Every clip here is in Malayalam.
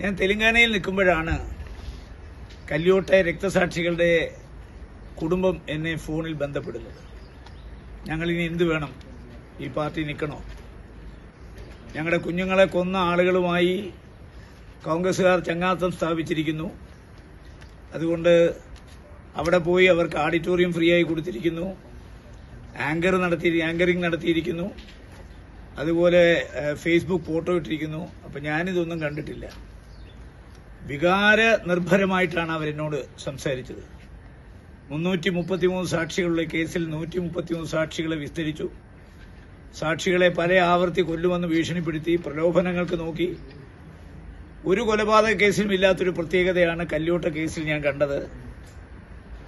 ഞാൻ തെലങ്കാനയിൽ നിൽക്കുമ്പോഴാണ് കല്യോട്ടെ രക്തസാക്ഷികളുടെ കുടുംബം എന്നെ ഫോണിൽ ബന്ധപ്പെടുന്നത്. ഞങ്ങളിനി എന്ത് വേണം? ഈ പാർട്ടി നിൽക്കണോ? ഞങ്ങളുടെ കുഞ്ഞുങ്ങളെ കൊന്ന ആളുകളുമായി കോൺഗ്രസ്സുകാർ ചങ്ങാത്തം സ്ഥാപിച്ചിരിക്കുന്നു. അതുകൊണ്ട് അവിടെ പോയി അവർക്ക് ഓഡിറ്റോറിയം ഫ്രീ ആയി കൊടുത്തിരിക്കുന്നു. ആങ്കർ നടത്തി ആങ്കറിംഗ് നടത്തിയിരിക്കുന്നു. അതുപോലെ ഫേസ്ബുക്ക് ഫോട്ടോ ഇട്ടിരിക്കുന്നു. അപ്പം ഞാനിതൊന്നും കണ്ടിട്ടില്ല. വികാര നിർഭരമായിട്ടാണ് അവരെന്നോട് സംസാരിച്ചത്. മുന്നൂറ്റി മുപ്പത്തിമൂന്ന് സാക്ഷികളുടെ കേസിൽ നൂറ്റി മുപ്പത്തിമൂന്ന് സാക്ഷികളെ വിസ്തരിച്ചു. സാക്ഷികളെ പല ആവർത്തി കൊല്ലുമെന്ന് ഭീഷണിപ്പെടുത്തി പ്രലോഭനങ്ങൾക്ക് നോക്കി. ഒരു കൊലപാതക കേസിലും ഇല്ലാത്തൊരു പ്രത്യേകതയാണ് കല്യോട്ട കേസിൽ ഞാൻ കണ്ടത്.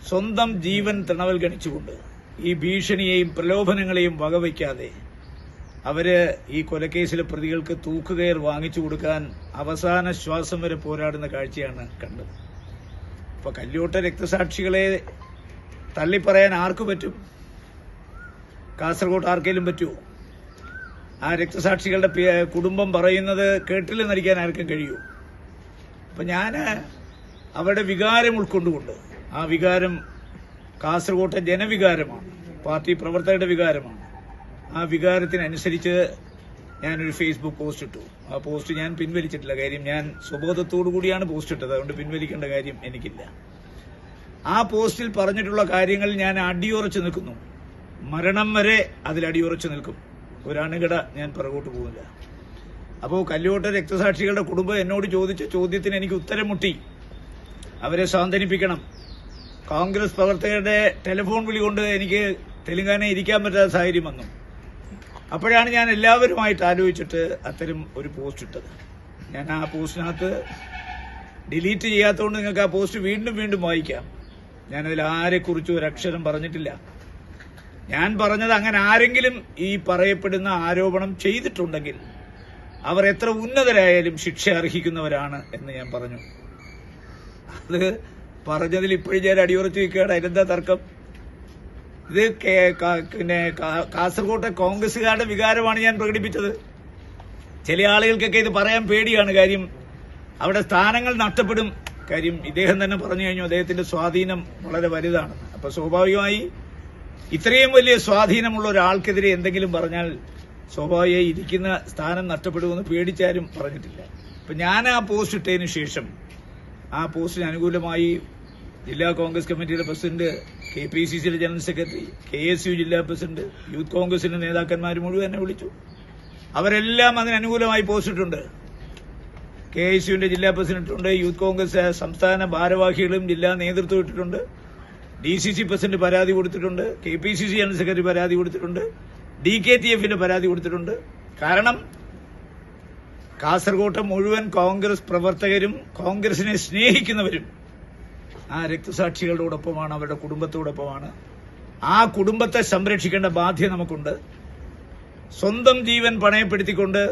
സ്വന്തം ജീവൻ തണവൽ ഗണിച്ചുകൊണ്ട് ഈ ഭീഷണിയെയും പ്രലോഭനങ്ങളെയും വകവയ്ക്കാതെ അവർ ഈ കൊലക്കേസിലെ പ്രതികൾക്ക് തൂക്കുകയർ വാങ്ങിച്ചു കൊടുക്കാൻ അവസാന ശ്വാസം വരെ പോരാടുന്ന കാഴ്ചയാണ് കണ്ടത്. അപ്പൊ കല്യോട്ട രക്തസാക്ഷികളെ തള്ളിപ്പറയാൻ ആർക്കു പറ്റും? കാസർഗോഡ് ആർക്കെങ്കിലും പറ്റുമോ? ആ രക്തസാക്ഷികളുടെ കുടുംബം പറയുന്നത് കേട്ടില്ല നടിക്കാൻ ആർക്കും കഴിയൂ അപ്പൊ ഞാൻ അവരുടെ വികാരം ഉൾക്കൊണ്ടുകൊണ്ട് ആ വികാരം കാസർഗോട്ടെ ജനവികാരമാണ് പാർട്ടി പ്രവർത്തകരുടെ വികാരമാണ്. ആ വികാരത്തിനനുസരിച്ച് ഞാനൊരു ഫേസ്ബുക്ക് പോസ്റ്റ് ഇട്ടു. ആ പോസ്റ്റ് ഞാൻ പിൻവലിച്ചിട്ടില്ല. കാര്യം ഞാൻ സ്വബോധത്തോടു കൂടിയാണ് പോസ്റ്റ് ഇട്ടത്. അതുകൊണ്ട് പിൻവലിക്കേണ്ട കാര്യം എനിക്കില്ല. ആ പോസ്റ്റിൽ പറഞ്ഞിട്ടുള്ള കാര്യങ്ങൾ ഞാൻ അടിയുറച്ചു നിൽക്കുന്നു. മരണം വരെ അതിൽ അടിയുറച്ചു നിൽക്കും. ഒരണുകട ഞാൻ പിറകോട്ട് പോകുന്നില്ല. അപ്പോൾ കല്ലോട്ട രക്തസാക്ഷികളുടെ കുടുംബം എന്നോട് ചോദിച്ച ചോദ്യത്തിന് എനിക്ക് ഉത്തരം മുട്ടി. അവരെ സാന്ത്വനിപ്പിക്കണം. കോൺഗ്രസ് പ്രവർത്തകരുടെ ടെലിഫോൺ വിളി കൊണ്ട് എനിക്ക് തെലങ്കാന ഇരിക്കാൻ പറ്റാത്ത സാഹചര്യം വന്നു. അപ്പോഴാണ് ഞാൻ എല്ലാവരുമായിട്ട് ആലോചിച്ചിട്ട് അത്തരം ഒരു പോസ്റ്റ് ഇട്ടത്. ഞാൻ ആ പോസ്റ്റിനകത്ത് ഡിലീറ്റ് ചെയ്യാത്തതുകൊണ്ട് നിങ്ങൾക്ക് ആ പോസ്റ്റ് വീണ്ടും വീണ്ടും വായിക്കാം. ഞാനതിൽ ആരെക്കുറിച്ചും ഒരു അക്ഷരം പറഞ്ഞിട്ടില്ല. ഞാൻ പറഞ്ഞത് അങ്ങനെ ആരെങ്കിലും ഈ പറയപ്പെടുന്ന ആരോപണം ചെയ്തിട്ടുണ്ടെങ്കിൽ അവർ എത്ര ഉന്നതരായാലും ശിക്ഷ അർഹിക്കുന്നവരാണ് എന്ന് ഞാൻ പറഞ്ഞു. അത് പറഞ്ഞതിൽ ഇപ്പോഴും ഞാൻ അടിയുറച്ച് നിൽക്കുകയാണ്. അതിനെന്താ തർക്കം? ഇത് പിന്നെ കാസർകോട്ടെ കോൺഗ്രസുകാരുടെ വികാരമാണ് ഞാൻ പ്രകടിപ്പിച്ചത്. ചില ആളുകൾക്കൊക്കെ ഇത് പറയാൻ പേടിയാണ് കാര്യം. അവിടെ സ്ഥാനങ്ങൾ നഷ്ടപ്പെടും കാര്യം ഇദ്ദേഹം തന്നെ പറഞ്ഞു കഴിഞ്ഞു. അദ്ദേഹത്തിന്റെ സ്വാധീനം വളരെ വലുതാണ്. അപ്പൊ സ്വാഭാവികമായി ഇത്രയും വലിയ സ്വാധീനമുള്ള ഒരാൾക്കെതിരെ എന്തെങ്കിലും പറഞ്ഞാൽ സ്വാഭാവികമായി ഇരിക്കുന്ന സ്ഥാനം നഷ്ടപ്പെടുമെന്ന് പേടിച്ചാലും പറഞ്ഞിട്ടില്ല. അപ്പൊ ഞാൻ ആ പോസ്റ്റ് ഇട്ടതിന് ശേഷം ആ പോസ്റ്റിന് അനുകൂലമായി ജില്ലാ കോൺഗ്രസ് കമ്മിറ്റിയുടെ പ്രസിഡന്റ് കെ പി സി സിയുടെ general secretary K S U ജില്ലാ പ്രസിഡന്റ് യൂത്ത് കോൺഗ്രസിന്റെ നേതാക്കന്മാർ മുഴുവൻ എന്നെ വിളിച്ചു. അവരെല്ലാം അതിനനുകൂലമായി ഇട്ടുണ്ട് കെ എസ് യുവിന്റെ ജില്ലാ പ്രസിഡന്റുണ്ട് യൂത്ത് കോൺഗ്രസ് സംസ്ഥാന ഭാരവാഹികളും ജില്ലാ നേതൃത്വം ഇട്ടിട്ടുണ്ട്. ഡി സി സി പ്രസിഡന്റ് പരാതി കൊടുത്തിട്ടുണ്ട് K P C C general secretary പരാതി കൊടുത്തിട്ടുണ്ട് ഡി കെ ടി എഫിന്റെ പരാതി കൊടുത്തിട്ടുണ്ട്. കാരണം കാസർകോട്ടെ മുഴുവൻ കോൺഗ്രസ് പ്രവർത്തകരും കോൺഗ്രസിനെ സ്നേഹിക്കുന്നവരും ആ രക്തസാക്ഷികളോടൊപ്പമാണ് അവരുടെ കുടുംബത്തോടൊപ്പമാണ് ആ കുടുംബത്തെ സംരക്ഷിക്കേണ്ട ബാധ്യത നമുക്കുണ്ട്. സ്വന്തം ജീവൻ പണയപ്പെടുത്തിക്കൊണ്ട്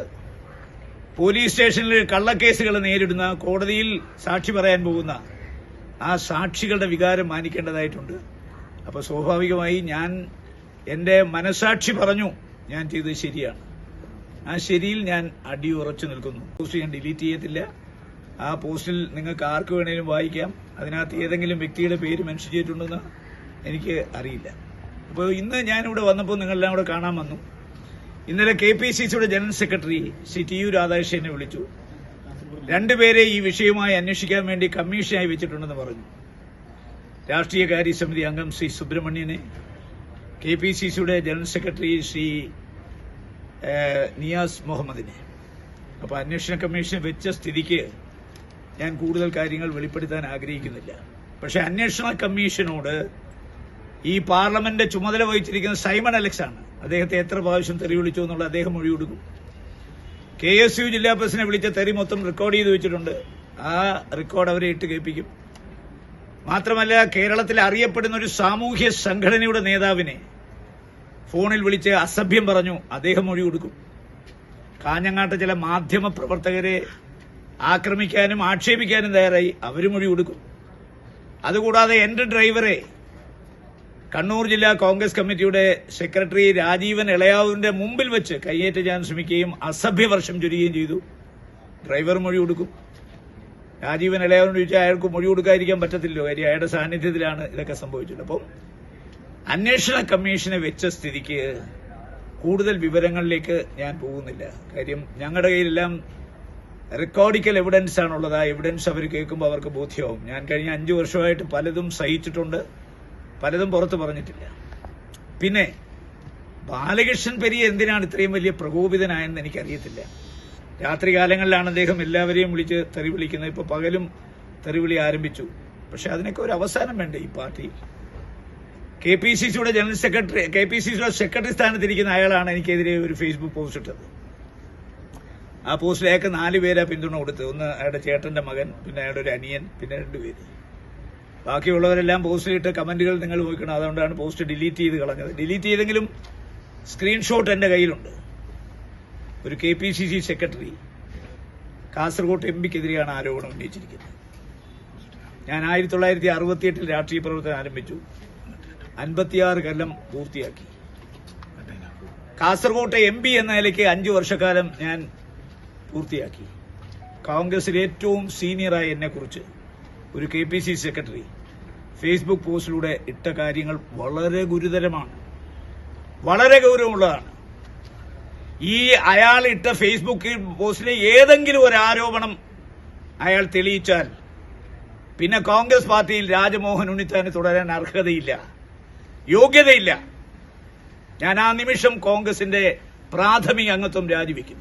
പോലീസ് സ്റ്റേഷനിൽ കള്ളക്കേസുകൾ നേരിടുന്ന കോടതിയിൽ സാക്ഷി പറയാൻ പോകുന്ന ആ സാക്ഷികളുടെ വികാരം മാനിക്കേണ്ടതായിട്ടുണ്ട്. അപ്പോൾ സ്വാഭാവികമായി ഞാൻ എന്റെ മനസാക്ഷി പറഞ്ഞു ഞാൻ ചെയ്തത് ശരിയാണ്. ആ ശരിയിൽ ഞാൻ അടിയുറച്ചു നിൽക്കുന്നു. ഞാൻ ഡിലീറ്റ് ചെയ്യത്തില്ല. ആ പോസ്റ്റിൽ നിങ്ങൾക്ക് ആർക്ക് വേണേലും വായിക്കാം. അതിനകത്ത് ഏതെങ്കിലും വ്യക്തിയുടെ പേര് മെൻഷൻ ചെയ്തിട്ടുണ്ടെന്ന് എനിക്ക് അറിയില്ല. അപ്പോൾ ഇന്ന് ഞാനിവിടെ വന്നപ്പോൾ നിങ്ങളെല്ലാം കൂടെ കാണാൻ വന്നു. ഇന്നലെ കെ പി സി സിയുടെ general secretary Shri T U രാധാകൃഷ്ണനെ വിളിച്ചു. രണ്ടുപേരെ ഈ വിഷയമായി അന്വേഷിക്കാൻ വേണ്ടി കമ്മീഷനായി വെച്ചിട്ടുണ്ടെന്ന് പറഞ്ഞു. രാഷ്ട്രീയകാര്യ സമിതി അംഗം ശ്രീ സുബ്രഹ്മണ്യനെ കെ പി സി സിയുടെ ജനറൽ സെക്രട്ടറി ശ്രീ നിയാസ് മുഹമ്മദിനെ. അപ്പോൾ അന്വേഷണ കമ്മീഷൻ വെച്ച സ്ഥിതിക്ക് ഞാൻ കൂടുതൽ കാര്യങ്ങൾ വെളിപ്പെടുത്താൻ ആഗ്രഹിക്കുന്നില്ല. പക്ഷെ അന്വേഷണ കമ്മീഷനോട് ഈ പാർലമെന്റ് ചുമതല വഹിച്ചിരിക്കുന്ന സൈമൺ അലക്സ് ആണ് അദ്ദേഹത്തെ എത്ര പ്രാവശ്യം തെറി വിളിച്ചു എന്നുള്ള അദ്ദേഹം മൊഴി കൊടുക്കും. കെ എസ് യു ജില്ലാ പ്രസിഡന്റ് വിളിച്ച തെറി മൊത്തം റെക്കോർഡ് ചെയ്ത് വെച്ചിട്ടുണ്ട്. ആ റെക്കോർഡ് അവരെ ഇട്ട് കേൾപ്പിക്കും. മാത്രമല്ല കേരളത്തിൽ അറിയപ്പെടുന്ന ഒരു സാമൂഹ്യ സംഘടനയുടെ നേതാവിനെ ഫോണിൽ വിളിച്ച് അസഭ്യം പറഞ്ഞു. അദ്ദേഹം മൊഴി കൊടുക്കും. കാഞ്ഞങ്ങാട്ട് ചില മാധ്യമ പ്രവർത്തകരെ ആക്രമിക്കാനും ആക്ഷേപിക്കാനും തയ്യാറായി. അവർ മൊഴി കൊടുക്കും. അതുകൂടാതെ എന്റെ ഡ്രൈവറെ കണ്ണൂർ ജില്ലാ കോൺഗ്രസ് കമ്മിറ്റിയുടെ സെക്രട്ടറി രാജീവൻ ഇളയാവിന്റെ മുമ്പിൽ വെച്ച് കയ്യേറ്റ ചെയ്യാൻ ശ്രമിക്കുകയും അസഭ്യവർഷം ചൊരിയുകയും ചെയ്തു. ഡ്രൈവർ മൊഴി കൊടുക്കും. രാജീവൻ ഇളയാവൂരിന് ചോദിച്ചാൽ അയാൾക്ക് മൊഴി കൊടുക്കാതിരിക്കാൻ പറ്റത്തില്ലോ കാര്യം അയാളുടെ സാന്നിധ്യത്തിലാണ് ഇതൊക്കെ സംഭവിച്ചത്. അപ്പം അന്വേഷണ കമ്മീഷനെ വെച്ച സ്ഥിതിക്ക് കൂടുതൽ വിവരങ്ങളിലേക്ക് ഞാൻ പോകുന്നില്ല. കാര്യം ഞങ്ങളുടെ കയ്യിലെല്ലാം റെക്കോർഡിക്കൽ എവിഡൻസ് ആണുള്ളത്. ആ എവിഡൻസ് അവർ കേൾക്കുമ്പോൾ അവർക്ക് ബോധ്യമാവും. ഞാൻ കഴിഞ്ഞ അഞ്ച് വർഷമായിട്ട് പലതും സഹിച്ചിട്ടുണ്ട്. പലതും പുറത്ത് പറഞ്ഞിട്ടില്ല. പിന്നെ ബാലകൃഷ്ണൻ പെരിയ എന്തിനാണ് ഇത്രയും വലിയ പ്രകോപിതനായെന്ന് എനിക്കറിയത്തില്ല. രാത്രികാലങ്ങളിലാണ് അദ്ദേഹം എല്ലാവരെയും വിളിച്ച് തെറി വിളിക്കുന്നത്. ഇപ്പൊ പകലും തെറിവിളി ആരംഭിച്ചു. പക്ഷെ അതിനൊക്കെ ഒരു അവസാനം വേണ്ടേ ഈ പാർട്ടി? കെ പി സി സിയുടെ general secretary K P C സിയുടെ സെക്രട്ടറി സ്ഥാനത്തിരിക്കുന്ന അയാളാണ് എനിക്കെതിരെ ഒരു ഫേസ്ബുക്ക് പോസ്റ്റ് ഇട്ടത്. ആ പോസ്റ്റിൽ അയാൾക്ക് നാല് പേരാ പിന്തുണ കൊടുത്തത് ഒന്ന് അയാളുടെ ചേട്ടന്റെ മകൻ പിന്നെ അയാളുടെ ഒരു അനിയൻ പിന്നെ രണ്ടുപേര് ബാക്കിയുള്ളവരെല്ലാം പോസ്റ്റിലിട്ട് കമന്റുകൾ നിങ്ങൾ നോക്കണം. അതുകൊണ്ടാണ് പോസ്റ്റ് ഡിലീറ്റ് ചെയ്ത് കളഞ്ഞത്. ഡിലീറ്റ് ചെയ്തെങ്കിലും സ്ക്രീൻഷോട്ട് എന്റെ കയ്യിലുണ്ട്. ഒരു K P C C secretary Kasaragod M പിക്കെതിരെയാണ് ആരോപണം ഉന്നയിച്ചിരിക്കുന്നത്. ഞാൻ ആയിരത്തി തൊള്ളായിരത്തി അറുപത്തിയെട്ടിൽ രാഷ്ട്രീയ പ്രവർത്തനം ആരംഭിച്ചു. അൻപത്തിയാറ് കൊല്ലം പൂർത്തിയാക്കി. കാസർകോട്ടെ എം പി എന്ന നിലയ്ക്ക് അഞ്ചു വർഷക്കാലം ഞാൻ പൂർത്തിയാക്കി. കോൺഗ്രസിൽ ഏറ്റവും സീനിയറായ എന്നെക്കുറിച്ച് ഒരു K P C secretary Facebook പോസ്റ്റിലൂടെ ഇട്ട കാര്യങ്ങൾ വളരെ ഗുരുതരമാണ്. വളരെ ഗൗരവമുള്ളതാണ്. ഈ അയാൾ ഇട്ട ഫേസ്ബുക്ക് പോസ്റ്റിലെ ഏതെങ്കിലും ഒരു ആരോപണം അയാൾ തെളിയിച്ചാൽ പിന്നെ കോൺഗ്രസ് പാർട്ടിയിൽ രാജമോഹൻ ഉണ്ണിത്താന് തുടരാൻ അർഹതയില്ല യോഗ്യതയില്ല. ഞാൻ ആ നിമിഷം കോൺഗ്രസിന്റെ പ്രാഥമിക അംഗത്വം രാജിവെക്കും.